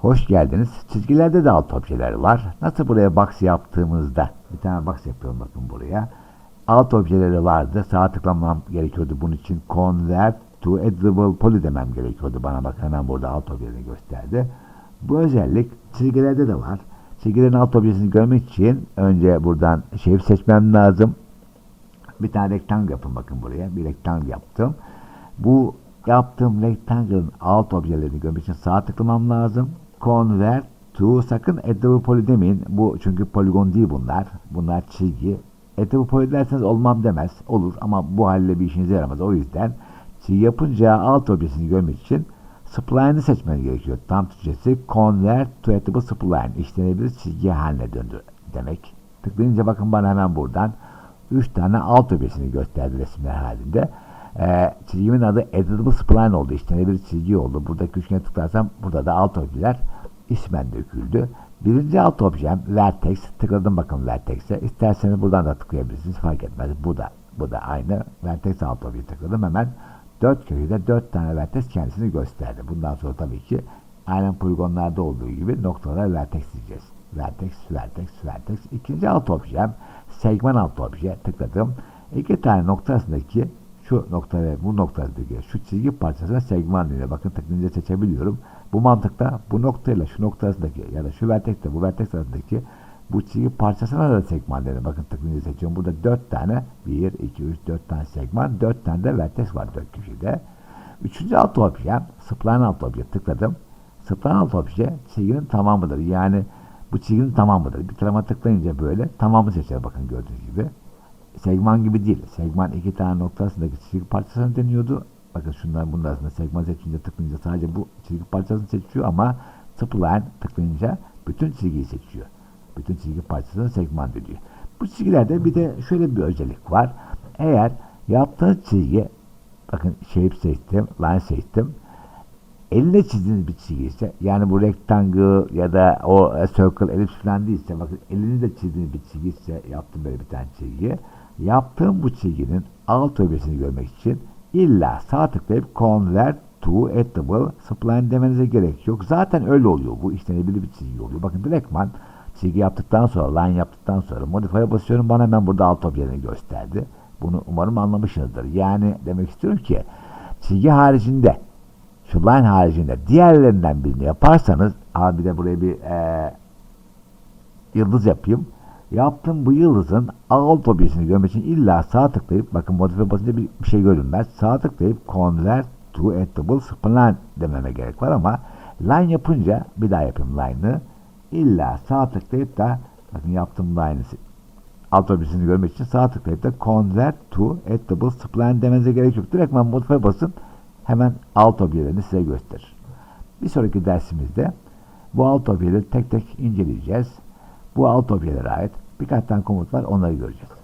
Hoş geldiniz. Çizgilerde de alt objeler var. Nasıl buraya box yaptığımızda bir tane box yapıyorum bakın buraya. Alt objeleri vardı. Sağa tıklamam gerekiyordu. Bunun için convert to editable poly demem gerekiyordu. Bana bak hemen burada alt objelerini gösterdi. Bu özellik çizgilerde de var. Çizgilerin alt objesini görmek için önce buradan shape seçmem lazım. Bir tane rectangle yapın bakın buraya. Bir rectangle yaptım. Bu yaptığım rectangle'ın alt objelerini görmek için sağ tıklamam lazım. Convert to sakın editable poly demeyin. Bu çünkü poligon değil bunlar. Bunlar çizgi. Editable poly derseniz olmam demez. Olur ama bu halde bir işinize yaramaz. O yüzden çizgi yapınca alt objesini görmek için spline'ı seçmeniz gerekiyor. Tam Türkçesi convert to editable spline. İşlenebilir çizgi haline döndür demek. Tıklayınca bakın bana hemen buradan 3 tane alt objesini gösterdi resimler halinde. Ee, çizgimin adı Editable Spline oldu. İşlenebilir çizgi oldu. Buradaki üçgene tıklarsam burada da alt objeler ismen döküldü. Birinci alt objem Vertex. Tıkladım bakın Vertex'e. İsterseniz buradan da tıklayabilirsiniz. Fark etmez. Bu da bu da aynı. Vertex alt objeyi tıkladım. Hemen 4 köşede 4 tane vertex kendisini gösterdi. Bundan sonra tabii ki aynen poligonlarda olduğu gibi noktalara vertex diyeceğiz. Vertex, vertex, vertex. İkinci alt objem segment alt obje tıkladım. İki tane noktasındaki şu nokta ve bu noktadaki şu çizgi parçasına segment deniyor. Bakın tıklayınca seçebiliyorum. Bu mantıkta bu noktayla şu noktasındaki ya da şu vertekle bu vertex arasındaki bu çizgi parçasına da segment deniyor. Bakın tıklayınca seçiyorum. Burada 4 tane 1, 2, 3, 4 tane segment 4 tane de vertex var 4 köşede. Üçüncü alt objem spline alt obje tıkladım. Spline alt obje çizginin tamamıdır. Yani bu çizginin tamamıdır. Bir tarafa tıklayınca böyle tamamı seçer bakın gördüğünüz gibi. Segman gibi değil. Segman iki tane noktasındaki çizgi parçasını deniyordu. Bakın şunlar bunun arasında segman seçince tıklayınca sadece bu çizgi parçasını seçiyor ama spline tıklayınca bütün çizgiyi seçiyor. Bütün çizgi parçasını segman deniyor. Bu çizgilerde bir de şöyle bir özellik var. Eğer yaptığınız çizgi bakın shape seçtim, line seçtim. Eline çizdiğiniz bir çizgi ise yani bu rectangle ya da o e, circle, elips falan değilse bakın elinizle çizdiğiniz bir çizgi ise yaptım böyle bir tane çizgi. Yaptığım bu çizginin alt öbesini görmek için illa sağ tıklayıp convert to editable spline demenize gerek yok. Zaten öyle oluyor. Bu işlenebilir bir çizgi oluyor. Bakın direktman çizgi yaptıktan sonra, line yaptıktan sonra modify'a basıyorum. Bana hemen burada alt objelerini gösterdi. Bunu umarım anlamışsınızdır. Yani demek istiyorum ki çizgi haricinde şu line haricinde diğerlerinden birini yaparsanız abi de buraya bir e, yıldız yapayım. Yaptığım bu yıldızın alt objesini görmek için illa sağ tıklayıp bakın modifiye basınca bir, bir şey görünmez. Sağ tıklayıp convert to editable spline dememe gerek var ama line yapınca bir daha yapayım line'ı. İlla sağ tıklayıp da bakın yaptığım line'ı alt objesini görmek için sağ tıklayıp da convert to editable spline demenize gerek yok. Direktman modifiye basın hemen alt objelerini size gösterir. Bir sonraki dersimizde bu alt objeleri tek tek inceleyeceğiz. Bu alt objelere ait birkaç tane komut var onları göreceğiz.